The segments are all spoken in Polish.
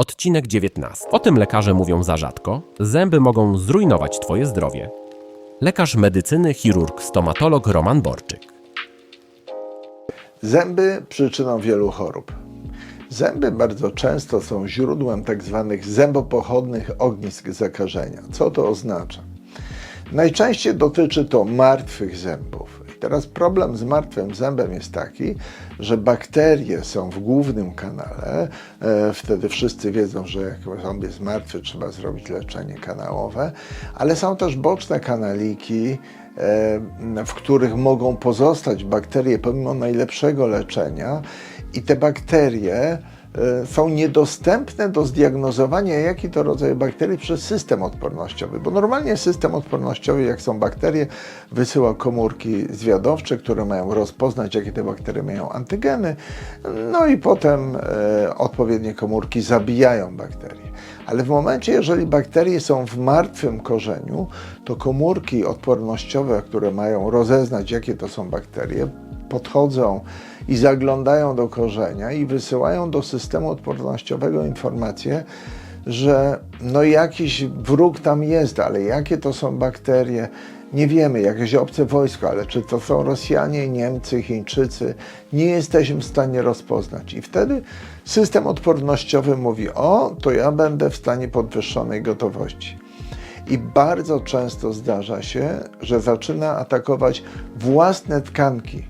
Odcinek 19. O tym lekarze mówią za rzadko. Zęby mogą zrujnować Twoje zdrowie. Lekarz medycyny, chirurg, stomatolog Roman Borczyk. Zęby przyczyną wielu chorób. Zęby bardzo często są źródłem tzw. zębopochodnych ognisk zakażenia. Co to oznacza? Najczęściej dotyczy to martwych zębów. Teraz problem z martwym zębem jest taki, że bakterie są w głównym kanale. E, wtedy wszyscy wiedzą, że jak ząb jest martwy, trzeba zrobić leczenie kanałowe, ale są też boczne kanaliki, e, w których mogą pozostać bakterie pomimo najlepszego leczenia i te bakterie są niedostępne do zdiagnozowania, jaki to rodzaj bakterii przez system odpornościowy. Bo normalnie system odpornościowy, jak są bakterie, wysyła komórki zwiadowcze, które mają rozpoznać, jakie te bakterie mają antygeny, no i potem e, odpowiednie komórki zabijają bakterie. Ale w momencie, jeżeli bakterie są w martwym korzeniu, to komórki odpornościowe, które mają rozeznać, jakie to są bakterie, podchodzą i zaglądają do korzenia i wysyłają do systemu odpornościowego informację, że no jakiś wróg tam jest, ale jakie to są bakterie, nie wiemy, jakieś obce wojsko, ale czy to są Rosjanie, Niemcy, Chińczycy, nie jesteśmy w stanie rozpoznać. I wtedy system odpornościowy mówi: O, to ja będę w stanie podwyższonej gotowości. I bardzo często zdarza się, że zaczyna atakować własne tkanki.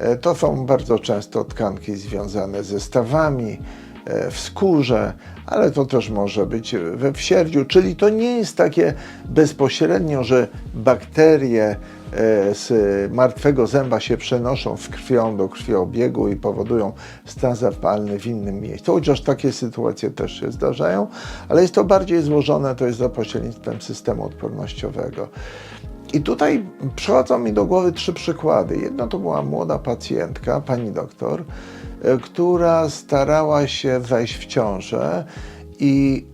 E, To są bardzo często tkanki związane ze stawami, e, w skórze, ale to też może być we wsierdziu, czyli to nie jest takie bezpośrednio, że bakterie e, z martwego zęba się przenoszą z krwią do krwiobiegu i powodują stan zapalny w innym miejscu. Chociaż takie sytuacje też się zdarzają, ale jest to bardziej złożone, to jest za pośrednictwem systemu odpornościowego. I tutaj przychodzą mi do głowy trzy przykłady. Jedno to była młoda pacjentka, pani doktor, e, która starała się wejść w ciążę i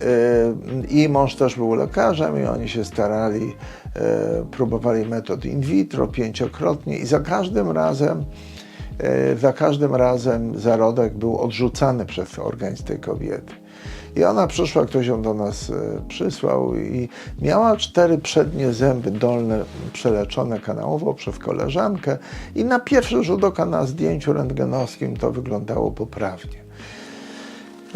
e, jej mąż też był lekarzem i oni się starali, e, próbowali metod in vitro pięciokrotnie i za każdym razem za każdym razem zarodek był odrzucany przez organizm tej kobiety. I ona przyszła, ktoś ją do nas e, przysłał i miała cztery przednie zęby dolne przeleczone kanałowo przez koleżankę i na pierwszy rzut oka na zdjęciu rentgenowskim to wyglądało poprawnie.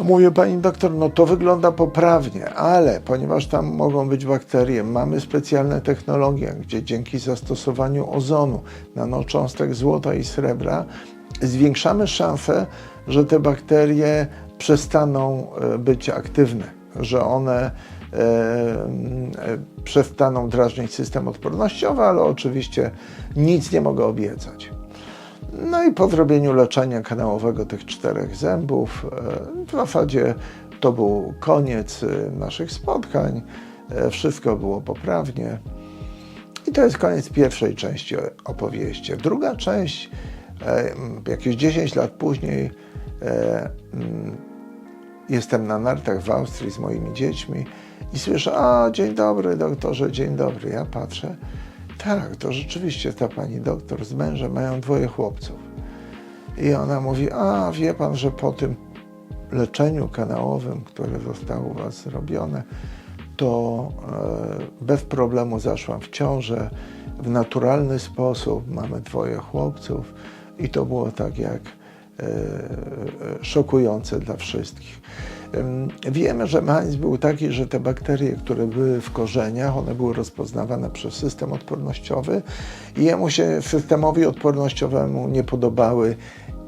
Mówię, pani doktor, no to wygląda poprawnie, ale ponieważ tam mogą być bakterie, mamy specjalne technologie, gdzie dzięki zastosowaniu ozonu, nanocząstek złota i srebra, zwiększamy szanse, że te bakterie przestaną e, być aktywne, że one e, e, przestaną drażnić system odpornościowy, ale oczywiście nic nie mogę obiecać. No i po zrobieniu leczenia kanałowego tych czterech zębów, w zasadzie to był koniec naszych spotkań. Wszystko było poprawnie. I to jest koniec pierwszej części opowieści. Druga część, jakieś 10 lat później, jestem na nartach w Austrii z moimi dziećmi i słyszę, a dzień dobry doktorze, dzień dobry. Ja patrzę, tak, to rzeczywiście ta pani doktor z mężem mają dwoje chłopców. I ona mówi, a wie pan, że po tym leczeniu kanałowym, które zostało u was zrobione, to e, bez problemu zaszłam w ciążę w naturalny sposób. Mamy dwoje chłopców i to było tak jak szokujące dla wszystkich. Em, Wiemy, że mechanizm był taki, że te bakterie, które były w korzeniach, one były rozpoznawane przez system odpornościowy i jemu się, systemowi odpornościowemu nie podobały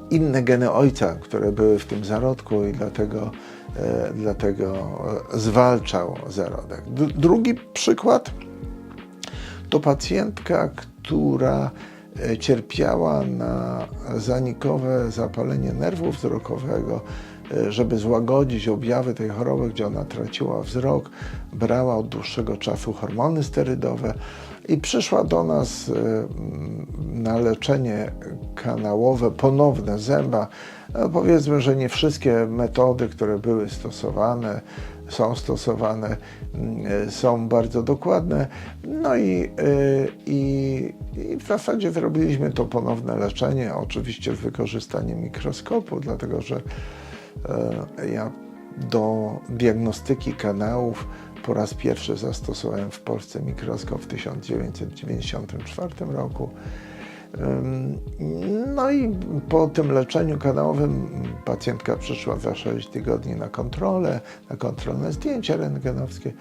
inne geny ojca, które były w tym zarodku i dlatego, e, dlatego e, zwalczał zarodek. Drugi przykład to pacjentka, która e, cierpiała na zanikowe zapalenie nerwu wzrokowego. E, Żeby złagodzić objawy tej choroby, gdzie ona traciła wzrok, brała od dłuższego czasu hormony sterydowe i przyszła do nas e, na leczenie kanałowe ponowne zęba. No, powiedzmy, że nie wszystkie metody, które były stosowane, są stosowane, mm, są bardzo dokładne. No i, y, i, i w zasadzie zrobiliśmy to ponowne leczenie, oczywiście z wykorzystaniem mikroskopu, dlatego że e, ja do diagnostyki kanałów po raz pierwszy zastosowałem w Polsce mikroskop w 1994 roku. No i po tym leczeniu kanałowym pacjentka przyszła za 6 tygodni na kontrolę, na kontrolne zdjęcia rentgenowskie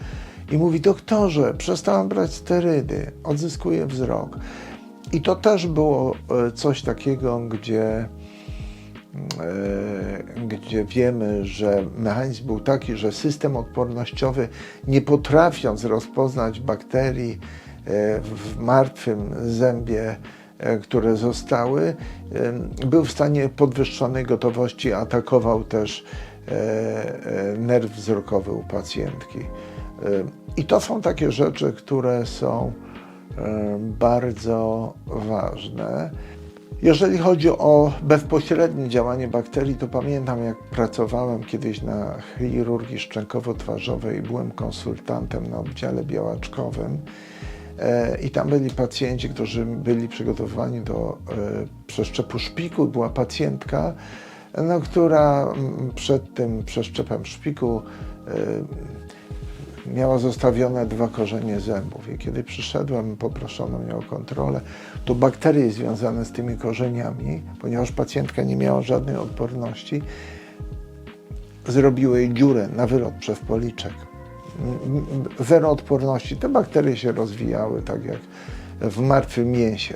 i mówi, doktorze, przestałam brać sterydy, odzyskuję wzrok. I to też było e, coś takiego, gdzie e, gdzie wiemy, że mechanizm był taki, że system odpornościowy, nie potrafiąc rozpoznać bakterii e, w martwym zębie, które zostały, e, był w stanie podwyższonej gotowości, atakował też e, e, nerw wzrokowy u pacjentki. E, I to są takie rzeczy, które są e, bardzo ważne. Jeżeli chodzi o bezpośrednie działanie bakterii, to pamiętam, jak pracowałem kiedyś na chirurgii szczękowo-twarzowej i byłem konsultantem na oddziale białaczkowym. E, I tam byli pacjenci, którzy byli przygotowani do e, przeszczepu szpiku. Była pacjentka, no, która mm, przed tym przeszczepem szpiku e, miała zostawione dwa korzenie zębów i kiedy przyszedłem, poproszono mnie o kontrolę, to bakterie związane z tymi korzeniami, ponieważ pacjentka nie miała żadnej odporności, zrobiły jej dziurę na wylot przez policzek. Zero odporności. Te bakterie się rozwijały tak jak w martwym mięsie.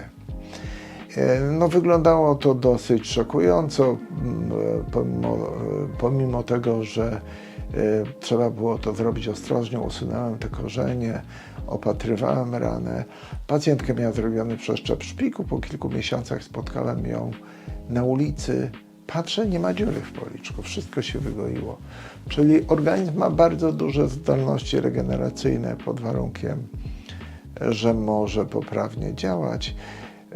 E, No, wyglądało to dosyć szokująco, e, pomimo, e, pomimo tego, że trzeba było to zrobić ostrożnie. Usunąłem te korzenie, opatrywałem ranę. Pacjentkę miała zrobiony przeszczep szpiku. Po kilku miesiącach spotkałem ją na ulicy. Patrzę, nie ma dziury w policzku, wszystko się wygoiło. Czyli organizm ma bardzo duże zdolności regeneracyjne pod warunkiem, że może poprawnie działać.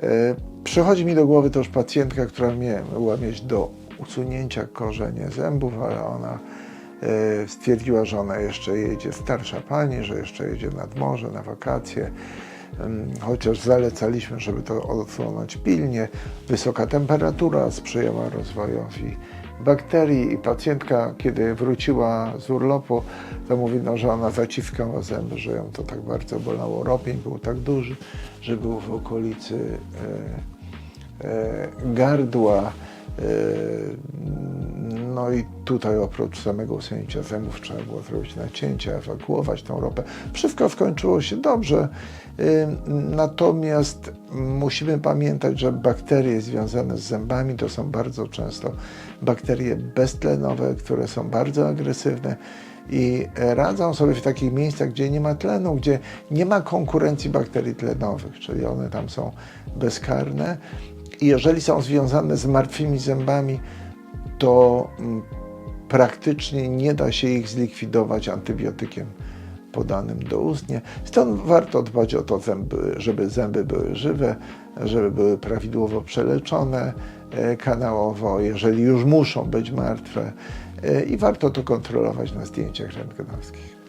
E, Przychodzi mi do głowy też pacjentka, która miała mieć do usunięcia korzenie zębów, ale ona e, stwierdziła, że ona jeszcze jedzie, starsza pani, że jeszcze jedzie nad morze na wakacje. Chociaż zalecaliśmy, żeby to odsunąć pilnie. Wysoka temperatura sprzyjała rozwojowi bakterii i pacjentka, kiedy wróciła z urlopu, to mówi, no, że ona zaciskała zęby, że ją to tak bardzo bolało. Ropień był tak duży, że był w okolicy e, e, gardła. E, no i tutaj oprócz samego usunięcia zębów trzeba było zrobić nacięcia, ewakuować tą ropę. Wszystko skończyło się dobrze. Natomiast musimy pamiętać, że bakterie związane z zębami to są bardzo często bakterie beztlenowe, które są bardzo agresywne i radzą sobie w takich miejscach, gdzie nie ma tlenu, gdzie nie ma konkurencji bakterii tlenowych, czyli one tam są bezkarne. I jeżeli są związane z martwymi zębami, to mm, praktycznie nie da się ich zlikwidować antybiotykiem podanym doustnie. Stąd warto dbać o to, zęby, żeby zęby były żywe, żeby były prawidłowo przeleczone e, kanałowo, jeżeli już muszą być martwe e, i warto to kontrolować na zdjęciach rentgenowskich.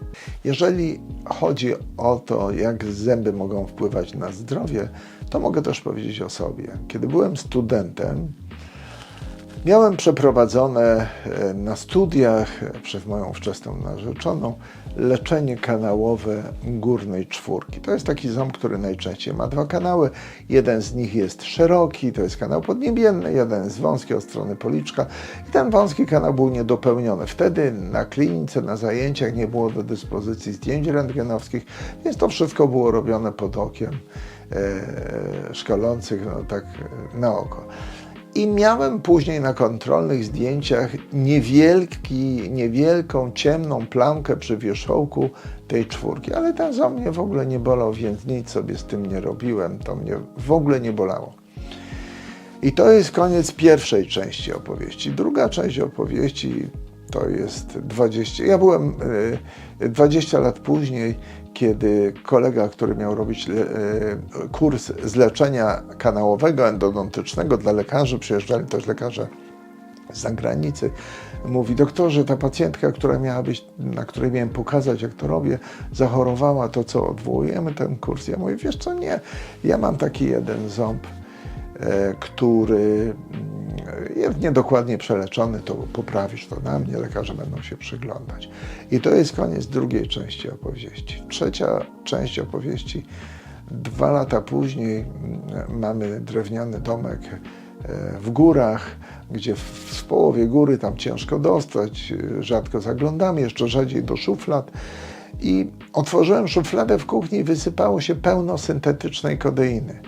Jeżeli chodzi o to, jak zęby mogą wpływać na zdrowie, to mogę też powiedzieć o sobie. Kiedy byłem studentem, Miałem przeprowadzone e, na studiach e, przez moją wczesną narzeczoną leczenie kanałowe górnej czwórki. To jest taki ząb, który najczęściej ma dwa kanały. Jeden z nich jest szeroki, to jest kanał podniebienny, jeden jest wąski od strony policzka i ten wąski kanał był niedopełniony. Wtedy na klinice, na zajęciach nie było do dyspozycji zdjęć rentgenowskich, więc to wszystko było robione pod okiem e, szkolących, no tak na oko. I miałem później na kontrolnych zdjęciach niewielki, niewielką, ciemną plamkę przy wierzchołku tej czwórki, ale ten ząb mnie w ogóle nie bolał, więc nic sobie z tym nie robiłem. To mnie w ogóle nie bolało. I to jest koniec pierwszej części opowieści. Druga część opowieści to jest 20. Ja byłem e, 20 lat później, kiedy kolega, który miał robić e, kurs z leczenia kanałowego, endodontycznego dla lekarzy, przyjeżdżali też lekarze z zagranicy, mówi, doktorze, ta pacjentka, która miała być, na której miałem pokazać, jak to robię, zachorowała, to co, odwołujemy ten kurs? Ja mówię, wiesz co, nie, ja mam taki jeden ząb, który mm, jest niedokładnie przeleczony, to poprawisz to na mnie, lekarze będą się przyglądać. I to jest koniec drugiej części opowieści. Trzecia część opowieści, dwa lata później mm, mamy drewniany domek e, w górach, gdzie w, połowie góry tam ciężko dostać, e, rzadko zaglądamy, jeszcze rzadziej do szuflad. I otworzyłem szufladę w kuchni i wysypało się pełno syntetycznej kodeiny.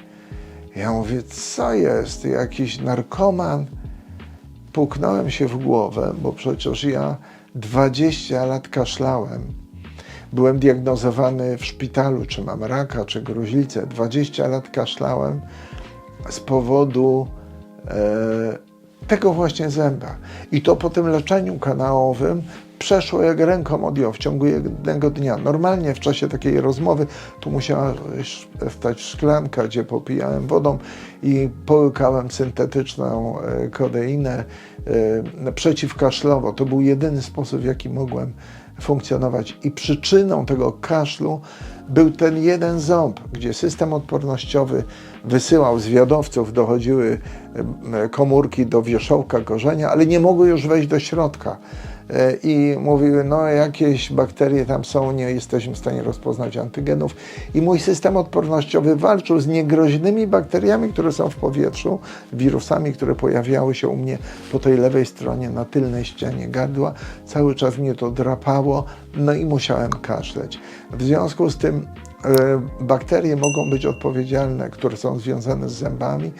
Ja mówię, co jest? Jakiś narkoman? Puknąłem się w głowę, bo przecież ja 20 lat kaszlałem. Byłem diagnozowany w szpitalu, czy mam raka, czy gruźlicę. 20 lat kaszlałem z powodu e, tego właśnie zęba. I to po tym leczeniu kanałowym przeszło jak ręką odjął w ciągu jednego dnia. Normalnie w czasie takiej rozmowy tu musiała stać szklanka, gdzie popijałem wodą i połykałem syntetyczną e, kodeinę e, przeciwkaszlowo. To był jedyny sposób, w jaki mogłem funkcjonować. I przyczyną tego kaszlu był ten jeden ząb, gdzie system odpornościowy wysyłał zwiadowców, dochodziły e, komórki do wierzchołka korzenia, ale nie mogły już wejść do środka. E, I mówiły, no jakieś bakterie tam są, nie jesteśmy w stanie rozpoznać antygenów. I mój system odpornościowy walczył z niegroźnymi bakteriami, które są w powietrzu, wirusami, które pojawiały się u mnie po tej lewej stronie, na tylnej ścianie gardła. Cały czas mnie to drapało, no i musiałem kaszleć. W związku z tym bakterie mogą być odpowiedzialne, które są związane z zębami,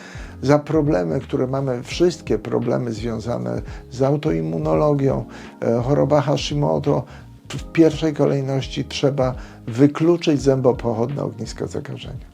za problemy, które mamy, wszystkie problemy związane z autoimmunologią, e, choroba Hashimoto. W pierwszej kolejności trzeba wykluczyć zębopochodne ogniska zakażenia.